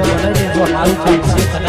મને દેજો સારું ચાલશે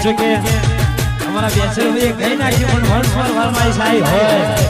આ કે અમારા બેચર ભાઈએ ગઈ નાખ્યું પણ વર્ષ પર વારમાં સાઈ હોય.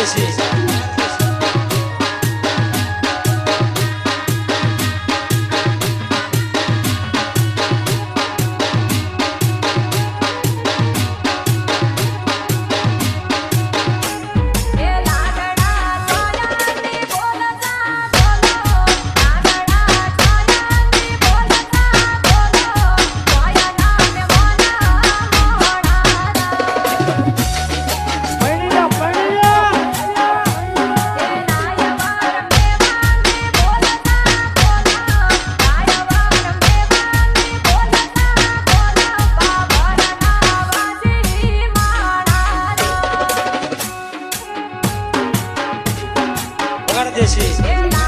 kisses. this is.